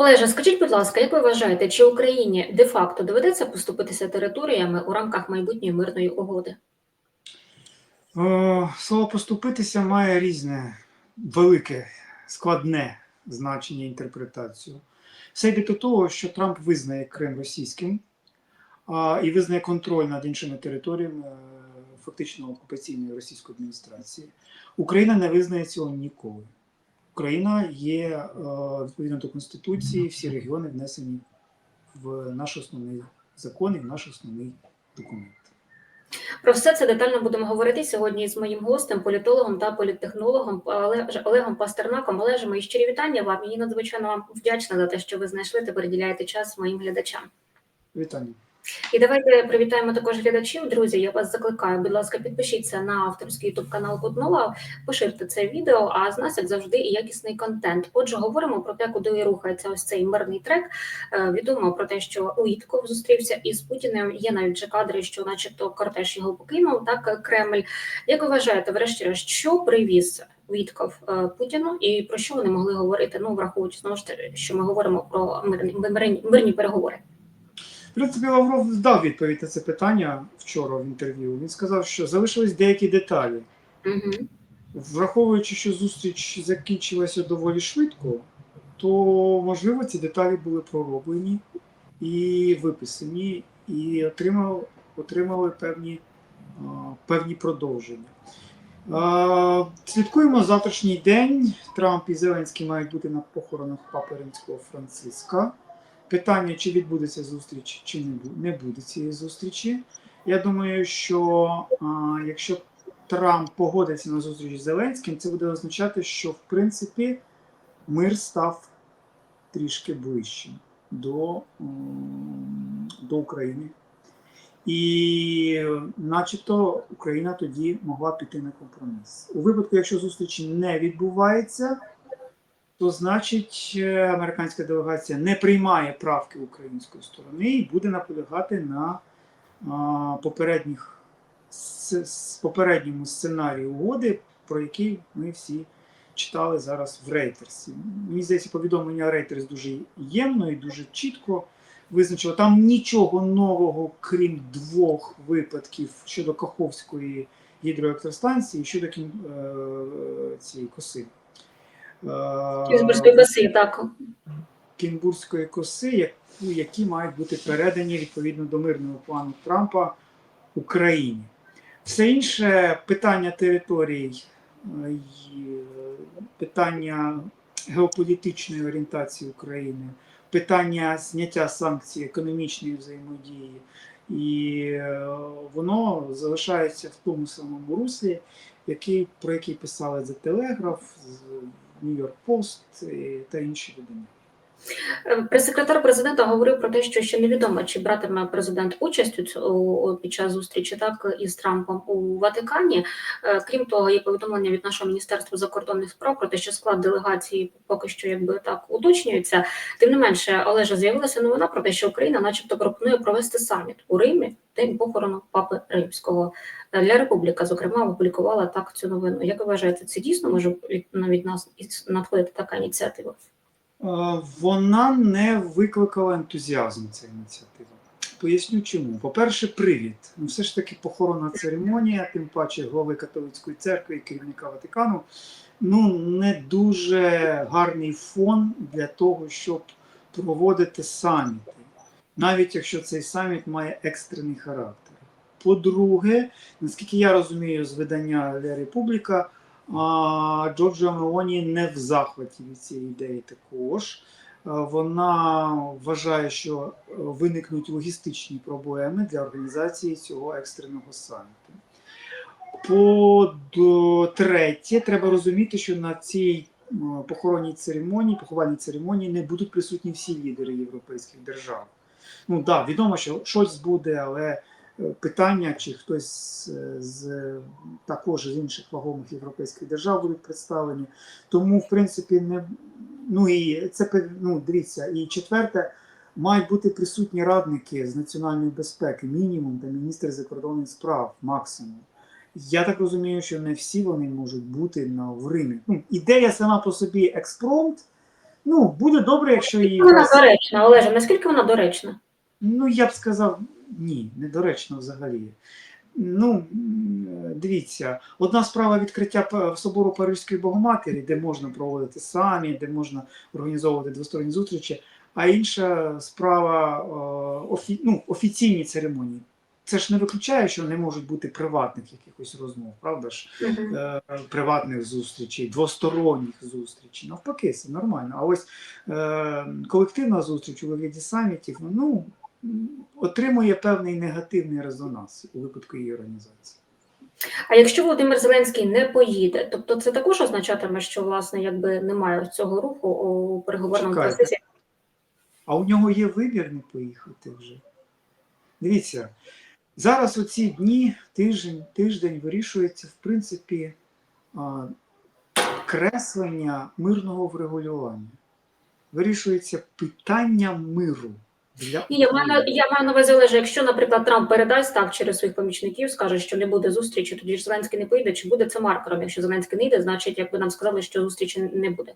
Олеже, скажіть, будь ласка, як ви вважаєте, чи Україні де-факто доведеться поступитися територіями у рамках майбутньої мирної угоди? Е, Слово поступитися має різне, велике, складне значення інтерпретацію. Все йде до того, що Трамп визнає Крим російським а, і визнає контроль над іншими територіями е, фактично окупаційної російської адміністрації. Україна не визнає цього ніколи. Україна є е, відповідно до Конституції, всі регіони внесені в наш основний закон і в наш основний документ. Про все це детально будемо говорити сьогодні з моїм гостем, політологом та політтехнологом Олег- Олегом Пастернаком. Олеже, мої щирі вітання вам і надзвичайно вам вдячна за те, що ви знайшли та приділяєте час моїм глядачам. Вітання. І давайте привітаємо також глядачів. Друзі, я вас закликаю. Будь ласка, підпишіться на авторський ютуб канал Кутнова, поширте це відео. А з нас, як завжди, і якісний контент. Отже, говоримо про те, куди рухається ось цей мирний трек. Е, Відомо про те, що Уітков зустрівся із Путіним. Є навіть вже кадри, що, начебто, кортеж його покинув. Так, Кремль. Як вважаєте, врешті-решт, що привіз? Вітков е, Путіну і про що вони могли говорити? Ну враховуючи знову ж що ми говоримо про мирні, мирні переговори. В принципі, Лавров дав відповідь на це питання вчора в інтерв'ю. Він сказав, що залишились деякі деталі. Угу. Враховуючи, що зустріч закінчилася доволі швидко, то можливо ці деталі були пророблені і виписані, і отримали, отримали певні, певні продовження. Слідкуємо завтрашній день. Трамп і Зеленський мають бути на похоронах Папи Римського Франциска. Питання, чи відбудеться зустріч, чи не буде цієї зустрічі. Я думаю, що а, якщо Трамп погодиться на зустріч з Зеленським, це буде означати, що в принципі мир став трішки ближчим до, до України. І начебто Україна тоді могла піти на компроміс. У випадку, якщо зустрічі не відбувається, то значить е, американська делегація не приймає правки української сторони і буде наполягати на а, попередніх с- с- попередньому сценарію угоди, про який ми всі читали зараз в Рейтерсі. Мені здається, повідомлення Рейтерс дуже ємно і дуже чітко визначило. Там нічого нового, крім двох випадків щодо Каховської гідроелектростанції щодо е, цієї коси. Е, Кінзбурзької коси, так. Кінбурзької коси, які мають бути передані відповідно до мирного плану Трампа Україні. Все інше питання територій, е, е, питання геополітичної орієнтації України, питання зняття санкцій економічної взаємодії, і е, воно залишається в тому самому руслі, який, про який писали The Telegraph, New York Post та інші видання. Прес-секретар президента говорив про те, що ще невідомо, чи братиме президент участь у під час зустрічі так із Трампом у Ватикані. Е, Крім того, є повідомлення від нашого міністерства закордонних справ про те, що склад делегації поки що якби так уточнюється. Тим не менше, Олеже, з'явилася новина про те, що Україна, начебто, пропонує провести саміт у Римі день похорону папи Римського. Е, Для Републіка, зокрема, опублікувала так цю новину. Як ви вважаєте, це дійсно може від нас надходити така ініціатива? Е, Вона не викликала ентузіазм ця ініціатива. Поясню чому. По-перше, привід. Ну, все ж таки похоронна церемонія, тим паче голови католицької церкви і керівника Ватикану. Ну, не дуже гарний фон для того, щоб проводити саміти, навіть якщо цей саміт має екстрений характер. По-друге, наскільки я розумію з видання Ля Републіка, а, Джорджо Мелоні не в захваті від цієї ідеї також. Е, Вона вважає, що е, виникнуть логістичні проблеми для організації цього екстреного саміту. По-третє, треба розуміти, що на цій е, похоронній церемонії, поховальній церемонії не будуть присутні всі лідери європейських держав. Ну так, да, відомо, що щось буде, але питання, чи хтось з, з також з інших вагомих європейських держав будуть представлені. Тому, в принципі, не ну і це ну, дивіться, і четверте, мають бути присутні радники з національної безпеки, мінімум та міністр закордонних справ, максимум. Я так розумію, що не всі вони можуть бути на в Римі. Ну, ідея сама по собі експромт, Ну, буде добре, якщо її. Вона доречна, Олеже, наскільки вона доречна? Ну, я б сказав, ні, недоречно взагалі. Ну, дивіться, одна справа відкриття собору Паризької Богоматері, де можна проводити самі, де можна організовувати двосторонні зустрічі, а інша справа е, офі, ну, офіційні церемонії. Це ж не виключає, що не можуть бути приватних якихось розмов, правда ж? Мгм. е, приватних зустрічей, двосторонніх зустрічей. Навпаки, це нормально. А ось е, колективна зустріч у вигляді самітів, ну, отримує певний негативний резонанс у випадку її організації. А якщо Володимир Зеленський не поїде, тобто це також означатиме, що власне якби немає цього руху у переговорному Чекайте. процесі. А у нього є вибір не поїхати вже. Дивіться, зараз у ці дні, тиждень, тиждень вирішується, в принципі, креслення мирного врегулювання. Вирішується питання миру. Для Ні, я маю, на- я маю на увазі, Олеже, якщо, наприклад, Трамп передасть так через своїх помічників, скаже, що не буде зустрічі, тоді ж Зеленський не поїде, чи буде це маркером? Якщо Зеленський не йде, значить, якби нам сказали, що зустрічі не буде.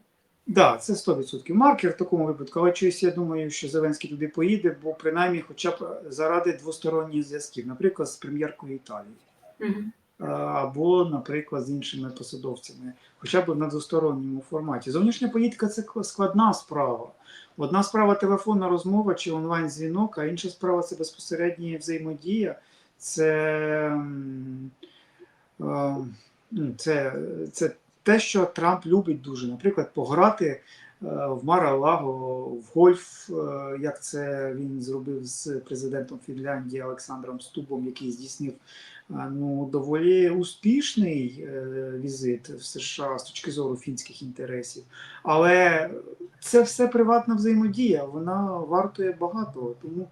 Да, це 100% маркер в такому випадку. Але чогось я думаю, що Зеленський туди поїде, бо принаймні хоча б заради двосторонніх зв'язків, наприклад, з прем'єркою Італії. А, або, наприклад, з іншими посадовцями, хоча б на двосторонньому форматі. Зовнішня політика це складна справа. Одна справа телефонна розмова чи онлайн-дзвінок, а інша справа це безпосередня взаємодія. Це, ну, це, це те, що Трамп любить дуже. Наприклад, пограти е, в Мара-Лаго, в гольф, е, як це він зробив з президентом Фінляндії Олександром Стубом, який здійснив ну, доволі успішний е, візит в США з точки зору фінських інтересів. Але це все приватна взаємодія, вона вартує багато. Тому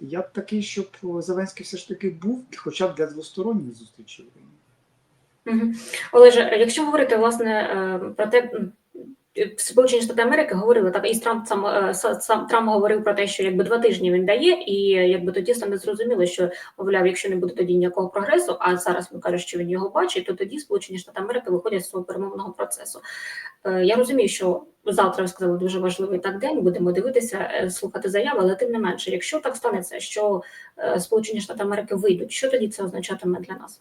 я б такий, щоб Зеленський все ж таки був хоча б для двосторонніх зустрічей. Мгм. Олеже, якщо говорити власне е, про те, Сполучені Штати Америки говорили так, і Трамп сам, е, сам Трамп говорив про те, що якби два тижні він дає, і якби тоді стане зрозуміло, що мовляв, якщо не буде тоді ніякого прогресу, а зараз він каже, що він його бачить, то тоді Сполучені Штати Америки виходять з цього перемовного процесу. Е, Я розумію, що завтра ви сказали дуже важливий так день. Будемо дивитися, е, слухати заяви, але тим не менше, якщо так станеться, що Сполучені Штати Америки вийдуть, що тоді це означатиме для нас?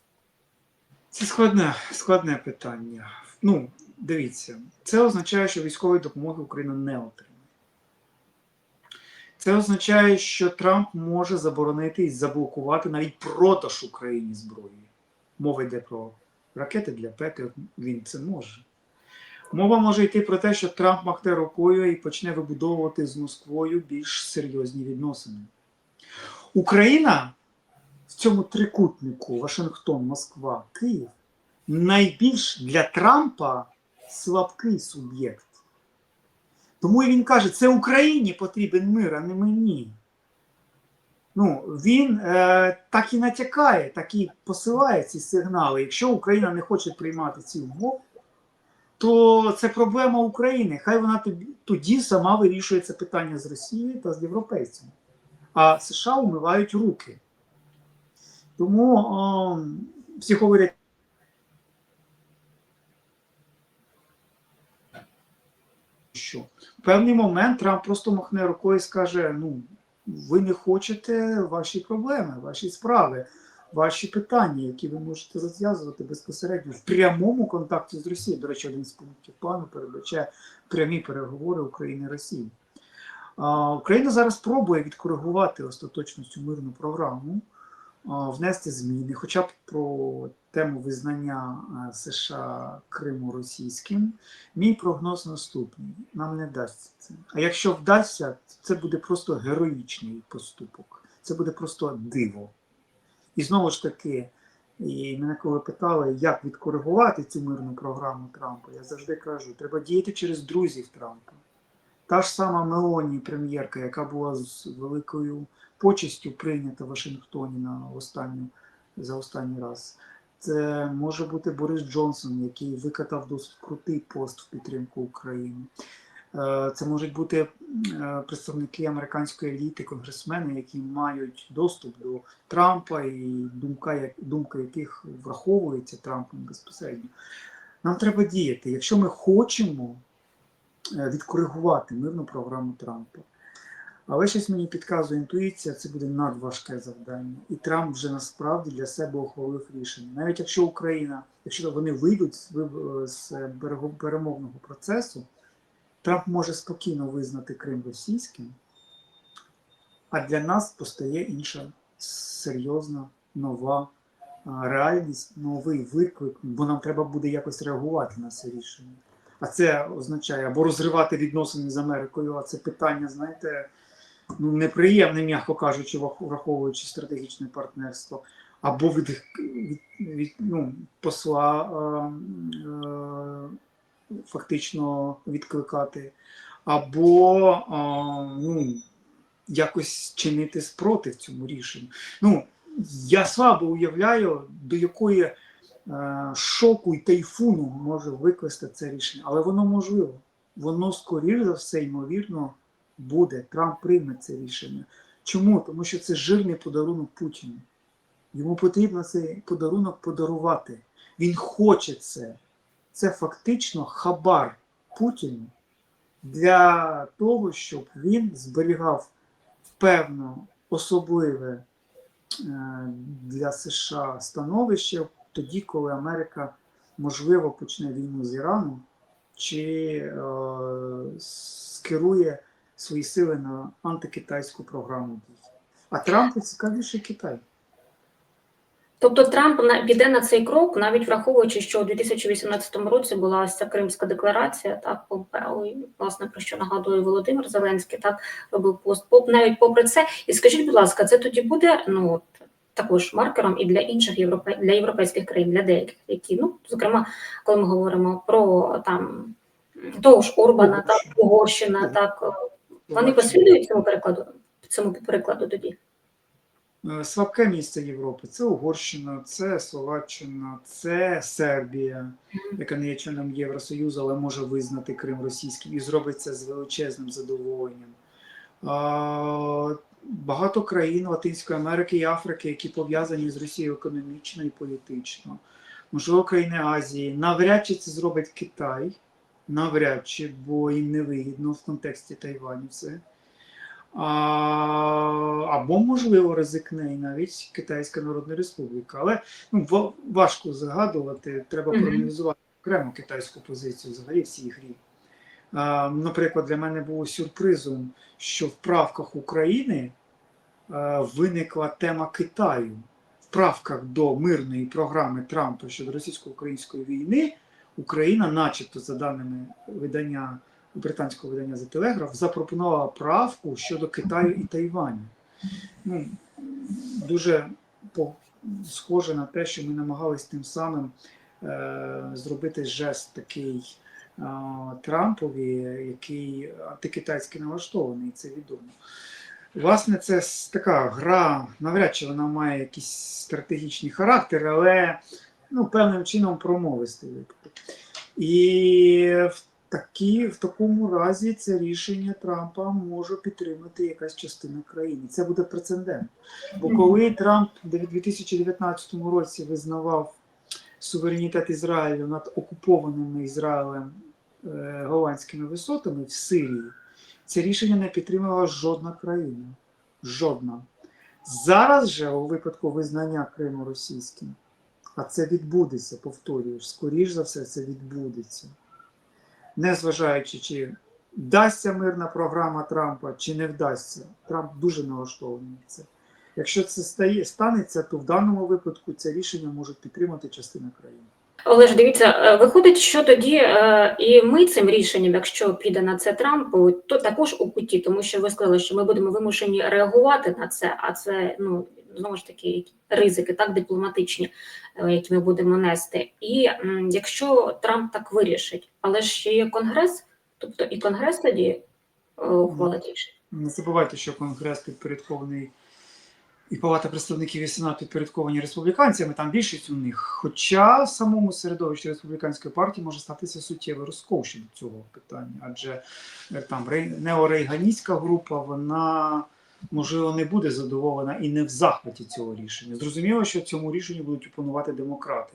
Це складне, складне питання. Ну, дивіться, це означає, що військової допомоги Україна не отримає. Це означає, що Трамп може заборонити і заблокувати навіть продаж Україні зброї. Мова йде про ракети для Петріот, він це може. Мова може йти про те, що Трамп махне рукою і почне вибудовувати з Москвою більш серйозні відносини. Україна в цьому трикутнику Вашингтон, Москва, Київ найбільш для Трампа слабкий суб'єкт. Тому і він каже, це Україні потрібен мир, а не мені. Ну, він е, так і натякає, так і посилає ці сигнали. Якщо Україна не хоче приймати ці умови, то це проблема України. Хай вона тоді, сама вирішує це питання з Росією та з європейцями. А США умивають руки. Тому о, всі говорять. Що певний момент Трамп просто махне рукою і скаже: ну, ви не хочете ваші проблеми, ваші справи, ваші питання, які ви можете розв'язувати безпосередньо в прямому контакті з Росією. До речі, один з пунктів плану передбачає прямі переговори України і Росії. Україна зараз пробує відкоригувати остаточно цю мирну програму, внести зміни, хоча б про тему визнання США Криму російським. Мій прогноз наступний: нам не вдасться це. А якщо вдасться, це буде просто героїчний поступок. Це буде просто диво. І знову ж таки, і мене коли питали, як відкоригувати цю мирну програму Трампа, я завжди кажу, треба діяти через друзів Трампа. Та ж сама Мелоні, прем'єрка, яка була з великою почестю прийнята в Вашингтоні на останню, за останній раз. Це може бути Борис Джонсон, який викатав досить крутий пост в підтримку України. Е, Це можуть бути е, представники американської еліти, конгресмени, які мають доступ до Трампа і думка, думка яких враховується Трампом безпосередньо. Нам треба діяти. Якщо ми хочемо відкоригувати мирну програму Трампа. Але щось мені підказує інтуїція, це буде надважке завдання. І Трамп вже насправді для себе ухвалив рішення. Навіть якщо Україна, якщо вони вийдуть з, з перемовного процесу, Трамп може спокійно визнати Крим російським, а для нас постає інша серйозна нова реальність, новий виклик, бо нам треба буде якось реагувати на це рішення. А це означає або розривати відносини з Америкою, а це питання, знаєте, ну, неприємне, м'яко кажучи, враховуючи стратегічне партнерство, або від, від, від ну, посла е, е, фактично відкликати, або е, ну, якось чинити спротив цьому рішенню. Ну, я слабо уявляю, до якої шоку і тайфуну може викласти це рішення, але воно можливо. Воно, скоріш за все, ймовірно, буде. Трамп прийме це рішення. Чому? Тому що це жирний подарунок Путіну. Йому потрібно цей подарунок подарувати. Він хоче це. Це фактично хабар Путіну для того, щоб він зберігав певно особливе е, для США становище тоді, коли Америка можливо почне війну з Іраном чи е, скерує свої сили на антикитайську програму дій. А Трампу цікавіше Китай. Тобто Трамп піде на цей крок, навіть враховуючи, що у 2018 році була ось ця Кримська декларація, так Помпео, і, власне про що нагадує Володимир Зеленський, так робив пост. Навіть попри це. І скажіть, будь ласка, це тоді буде ну також маркером і для інших європе... для європейських країн, для деяких, які ну зокрема, коли ми говоримо про там того ж Орбана, так Угорщина, так. вони послідують цьому перекладу цьому прикладу тоді. Е, Слабке місце Європи. Це Угорщина, це Словаччина, це Сербія, яка не є членом Євросоюзу, але може визнати Крим російським і зробить це з величезним задоволенням. Багато країн Латинської Америки і Африки, які пов'язані з Росією економічно і політично. Можливо, країни Азії. Навряд чи це зробить Китай, навряд чи, бо їм не вигідно в контексті Тайваню це. А, або, можливо, ризикне і навіть Китайська Народна Республіка. Але ну, ва- важко загадувати, треба проаналізувати окремо китайську позицію взагалі в цій грі. Наприклад, для мене було сюрпризом, що в правках України виникла тема Китаю. В правках до мирної програми Трампа щодо російсько-української війни Україна, начебто, за даними видання британського видання The Telegraph, запропонувала правку щодо Китаю і Тайваню. Ну, дуже схоже на те, що ми намагались тим самим е, зробити жест такий Трампові, який антикитайськи налаштований, це відомо. Власне, це така гра, навряд чи вона має якийсь стратегічний характер, але ну, певним чином промовистий випадок. І в, такі, в такому разі це рішення Трампа може підтримати якась частина країни. Це буде прецедент. Бо коли Трамп в 2019 році визнавав суверенітет Ізраїлю над окупованими Ізраїлем е, голландськими висотами в Сирії, це рішення не підтримала жодна країна. Жодна. Зараз же у випадку визнання Криму російським, а це відбудеться, повторюю, скоріш за все, це відбудеться. Незважаючи, чи вдасться мирна програма Трампа, чи не вдасться. Трамп дуже налаштований на це. Якщо це стає, станеться, то в даному випадку це рішення можуть підтримати частина країни. Олеж, дивіться, е, виходить, що тоді е, і ми цим рішенням, якщо піде на це Трамп, то також у куті, тому що ви сказали, що ми будемо вимушені реагувати на це, а це ну знову ж таки ризики, так дипломатичні, е, які ми будемо нести. І м, якщо Трамп так вирішить, але ж ще є конгрес, тобто і конгрес тоді е, ухвалить рішення. Не забувайте, що Конгрес підпорядкований і Палата представників і Сенат підпорядковані республіканцями, там більшість у них. Хоча в самому середовищі республіканської партії може статися суттєвий розкол щодо цього питання, адже там рей- неорейганістська група, вона можливо не буде задоволена і не в захваті цього рішення. Зрозуміло, що цьому рішенню будуть опонувати демократи.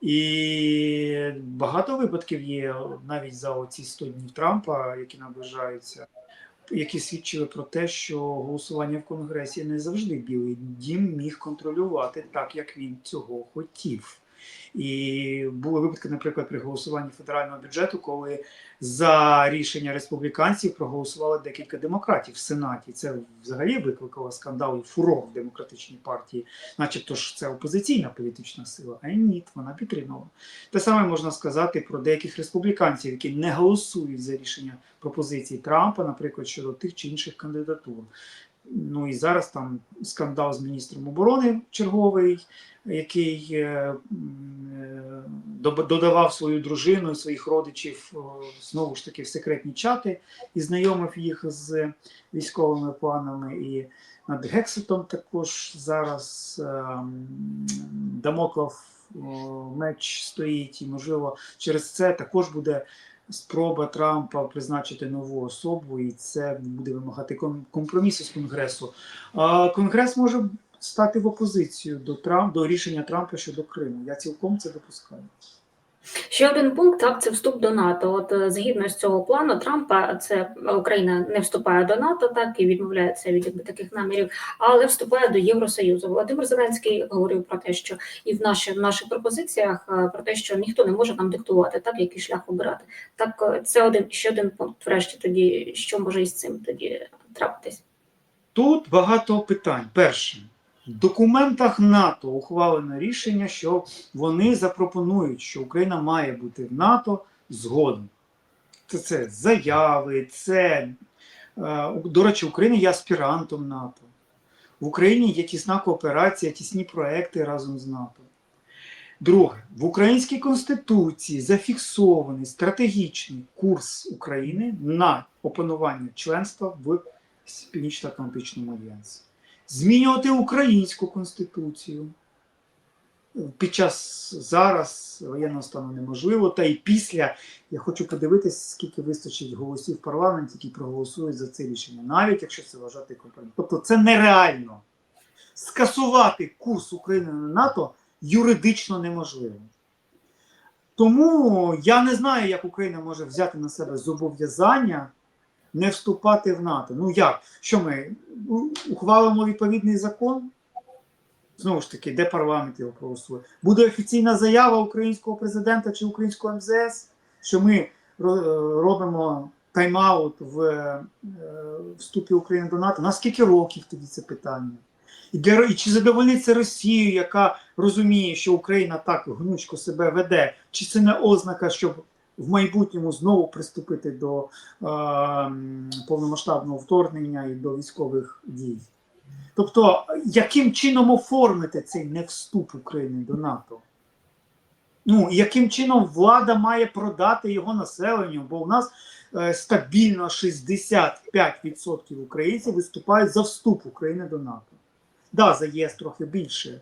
І багато випадків є навіть за оці 100 днів Трампа, які наближаються, які свідчили про те, що голосування в Конгресі не завжди Білий дім міг контролювати так, як він цього хотів. І були випадки, наприклад, при голосуванні федерального бюджету, коли за рішення республіканців проголосували декілька демократів в Сенаті. Це взагалі викликало скандал і фурор в демократичній партії, начебто ж це опозиційна політична сила. А ні, вона підтримала. Те саме можна сказати про деяких республіканців, які не голосують за рішення пропозицій Трампа, наприклад, щодо тих чи інших кандидатур. Ну і зараз там скандал з міністром оборони черговий, який е, додавав свою дружину своїх родичів знову ж таки в секретні чати і знайомив їх з військовими планами. І над Гексетом також зараз ем, Дамоклов меч стоїть, і можливо через це також буде спроба Трампа призначити нову особу, і це буде вимагати компромісу з Конгресу. Конгрес може стати в опозицію до Трамп, до рішення Трампа щодо Криму. Я цілком це допускаю. Ще один пункт так це вступ до НАТО. От е, згідно з цього плану Трампа, це Україна не вступає до НАТО, так і відмовляється від якби, таких намірів, але вступає до Євросоюзу. Володимир Зеленський говорив про те, що і в наших в наших пропозиціях е, про те, що ніхто не може нам диктувати, так який шлях обирати. Так, е, це один ще один пункт. Врешті тоді що може із цим тоді трапитись? Тут багато питань. Перше, документах НАТО ухвалено рішення, що вони запропонують, що Україна має бути в НАТО згодом. Це, це заяви, це е, до речі, Україна є аспірантом НАТО. В Україні є тісна кооперація, тісні проекти разом з НАТО. Друге, в українській конституції зафіксований стратегічний курс України на опанування членства в Північно-Атлантичному альянсі. Змінювати українську конституцію під час зараз воєнного стану неможливо. Та і після я хочу подивитися, скільки вистачить голосів в парламенті, які проголосують за це рішення, навіть якщо це вважати компроміс. Тобто це нереально. Скасувати курс України на НАТО юридично неможливо. Тому я не знаю, як Україна може взяти на себе зобов'язання не вступати в НАТО. Ну як? Що ми ухвалимо відповідний закон? Знову ж таки, де парламент його проголосує? Буде офіційна заява українського президента чи українського МЗС, що ми е, робимо тайм-аут в е, вступі України до НАТО. На скільки років тоді це питання? І, для, і чи задовольниться Росію, яка розуміє, що Україна так гнучко себе веде, чи це не ознака, щоб в майбутньому знову приступити до е, повномасштабного вторгнення і до військових дій? Тобто, яким чином оформити цей невступ України до НАТО? Ну, яким чином влада має продати його населенню? Бо у нас е, стабільно 65% українців виступають за вступ України до НАТО. Да, за ЄС трохи більше,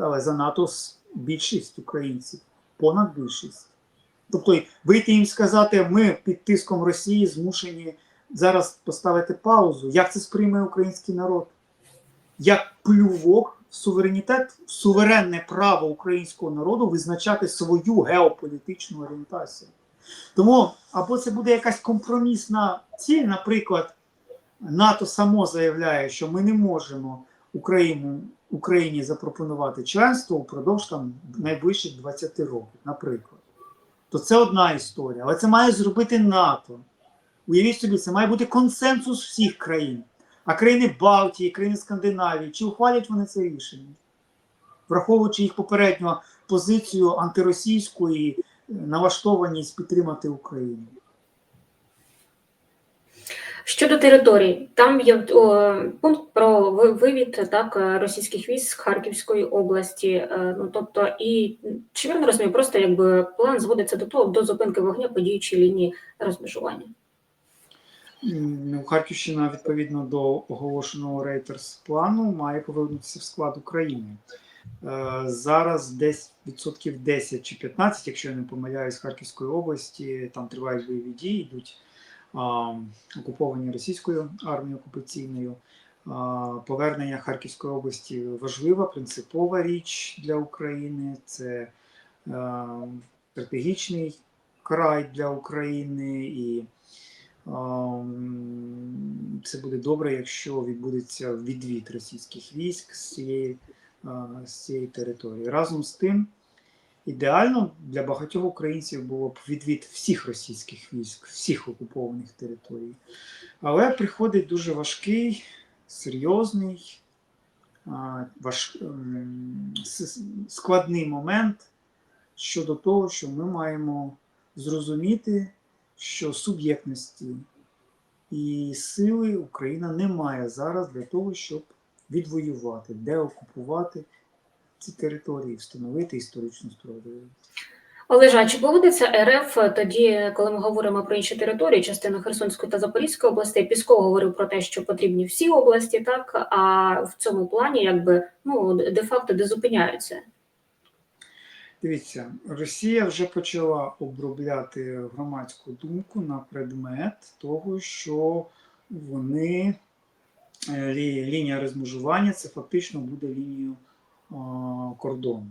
але за НАТО більшість українців, понад більшість. Тобто вийти їм сказати, ми під тиском Росії змушені зараз поставити паузу. Як це сприйме український народ? Як плювок в суверенітет, в суверенне право українського народу визначати свою геополітичну орієнтацію. Тому або це буде якась компромісна ціль, наприклад, НАТО само заявляє, що ми не можемо Україну, Україні запропонувати членство упродовж там найближчих 20 років, наприклад. То це одна історія, але це має зробити НАТО. Уявіть собі, це має бути консенсус всіх країн. А країни Балтії, країни Скандинавії, чи ухвалять вони це рішення, враховуючи їх попередню позицію антиросійську і е, налаштованість підтримати Україну. Щодо територій, там є о, пункт про вивід так російських військ з Харківської області. Е, Ну тобто, і чи вірно розумію, просто якби план зводиться до того до зупинки вогня по діючій лінії розмежування. Ну, Харківщина, відповідно до оголошеного Рейтерс плану, має повернутися в склад України. Е, Зараз десь відсотків 10 чи 15, якщо я не помиляюсь, Харківської області, там тривають бойові дії, йдуть окуповані російською армією окупаційною. Повернення Харківської області важлива, принципова річ для України. Це стратегічний край для України, і це буде добре, якщо відбудеться відвід російських військ з цієї, з цієї території. Разом з тим, ідеально для багатьох українців було б відвід всіх російських військ, всіх окупованих територій. Але приходить дуже важкий, серйозний, важ, ем, складний момент щодо того, що ми маємо зрозуміти, що суб'єктності і сили Україна не має зараз для того, щоб відвоювати, деокупувати ці території, встановити історичну справедливість. Олежа, а чи погодиться РФ тоді, коли ми говоримо про інші території, частину Херсонської та Запорізької областей, Пісков говорив про те, що потрібні всі області, так а в цьому плані, якби ну де-факто де зупиняються. Дивіться, Росія вже почала обробляти громадську думку на предмет того, що вони е, лі- лінія розмежування це фактично буде лінією кордону.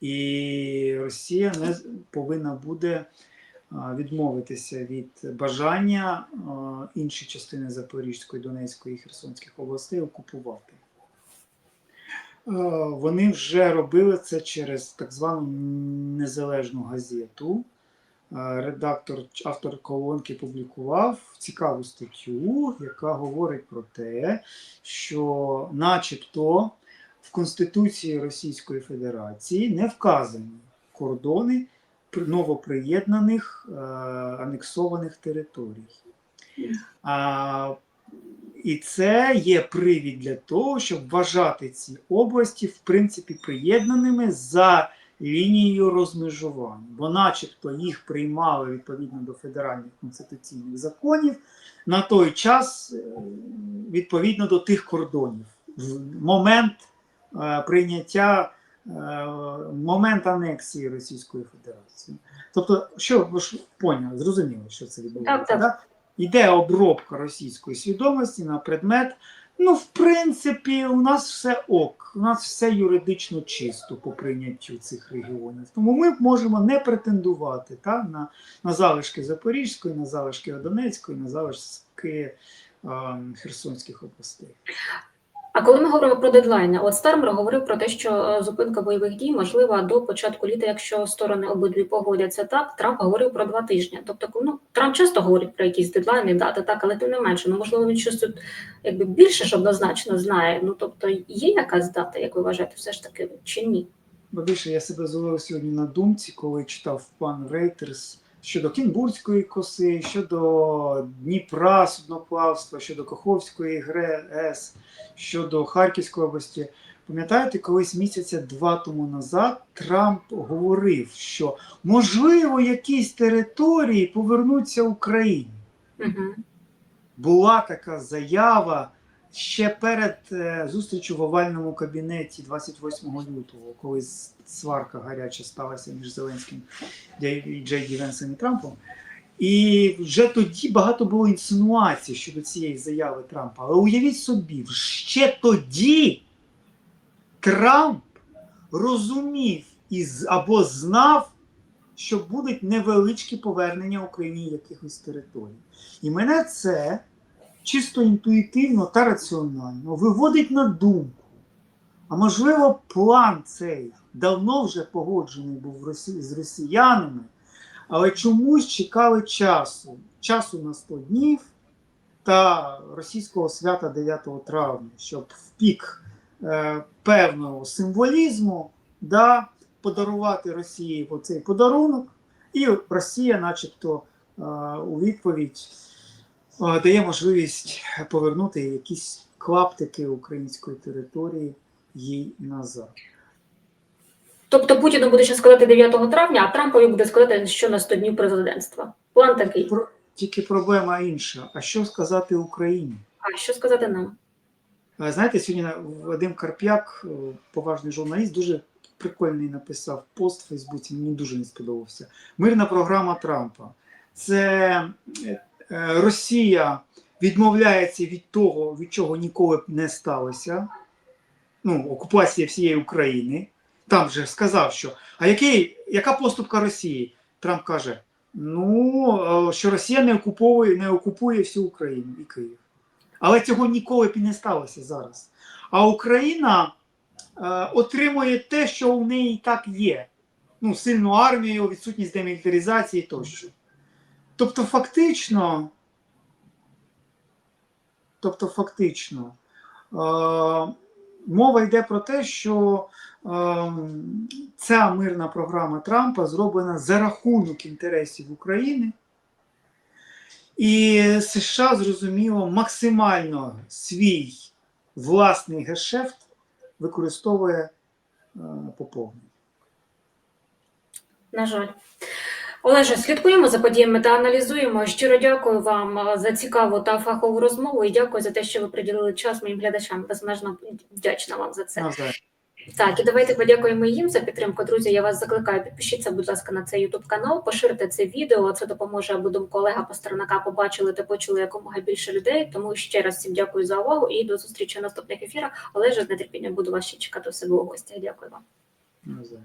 І Росія не повинна буде відмовитися від бажання інші частини Запорізької, Донецької і Херсонських областей окупувати. Вони вже робили це через так звану незалежну газету. Редактор, автор колонки публікував цікаву статтю, яка говорить про те, що, начебто, в Конституції Російської Федерації не вказані кордони при- новоприєднаних е, анексованих територій. А, і це є привід для того, щоб вважати ці області, в принципі, приєднаними за лінією розмежування, бо, начебто, їх приймали відповідно до федеральних конституційних законів на той час, е, відповідно до тих кордонів. В момент прийняття, е, момент анексії Російської Федерації. Тобто, що ви ж поняли, зрозуміли, що це відбувається. Так, так. Іде обробка російської свідомості на предмет. Ну, в принципі, у нас все ок, у нас все юридично чисто по прийняттю цих регіонів. Тому ми можемо не претендувати та, на, на залишки Запорізької, на залишки Донецької, на залишки е, Херсонських областей. А коли ми говоримо про дедлайни, от Стармер говорив про те, що е, зупинка бойових дій можлива до початку літа, якщо сторони обидві погодяться так. Трамп говорив про два тижні. Тобто, ну Трамп часто говорить про якісь дедлайни, дати так, але тим не менше, ну можливо, він щось тут якби більше ж однозначно знає. Ну тобто, є якась дата, як ви вважаєте, все ж таки чи ні? Бо більше я себе зловив сьогодні на думці, коли читав пан Рейтерс щодо Кінбурзької коси, щодо Дніпра, судноплавства, щодо Каховської ГРС, щодо Харківської області. Пам'ятаєте, колись місяця два тому назад Трамп говорив, що можливо якісь території повернуться Україні. Угу. Була така заява ще перед е, зустрічю в овальному кабінеті 28 лютого, коли сварка гаряча сталася між Зеленським і Джей Ді Венсом і Трампом. І вже тоді багато було інсинуацій щодо цієї заяви Трампа. Але уявіть собі, ще тоді Трамп розумів із, або знав, що будуть невеличкі повернення Україні якихось територій. І мене це чисто інтуїтивно та раціонально виводить на думку. А можливо, план цей давно вже погоджений був з росіянами, але чомусь чекали часу. Часу на 100 днів та російського свята 9 травня, щоб в пік е, певного символізму да, подарувати Росії оцей подарунок, і Росія, начебто, е, у відповідь дає можливість повернути якісь клаптики української території їй назад. Тобто Путіну буде ще сказати 9 травня, а Трампові буде сказати, що на 100 днів президентства. План такий. Про- Тільки проблема інша. А що сказати Україні? А що сказати нам? Знаєте, сьогодні Вадим Карп'як, поважний журналіст, дуже прикольний написав пост в Фейсбуці, мені дуже не сподобався. Мирна програма Трампа. Це Росія відмовляється від того, від чого ніколи б не сталося. Ну, окупація всієї України. там же сказав, що а який, яка поступка Росії? Трамп каже: ну, е, що Росія не окуповує, не окупує всю Україну і Київ. Але цього ніколи б і не сталося зараз. А Україна е, отримує те, що у неї так є. Ну, сильну армію, відсутність демілітаризації тощо. Тобто, фактично, тобто, фактично, е, мова йде про те, що е, ця мирна програма Трампа зроблена за рахунок інтересів України. І США зрозуміло максимально свій власний гешефт використовує е, по повній. На жаль. Олеже, слідкуємо за подіями та аналізуємо. Щиро дякую вам е, за цікаву та фахову розмову і дякую за те, що ви приділили час моїм глядачам. Безмежно вдячна вам за це. Так, і давайте подякуємо їм за підтримку. Друзі, я вас закликаю. Підпишіться, будь ласка, на цей YouTube канал, поширте це відео. Це допоможе, аби думку Олега Пастернака побачили та почули якомога більше людей. Тому ще раз всім дякую за увагу і до зустрічі в наступних ефірах. Олеже, з нетерпінням буду вас ще чекати у себе у гостях. Дякую вам. Навзаєм.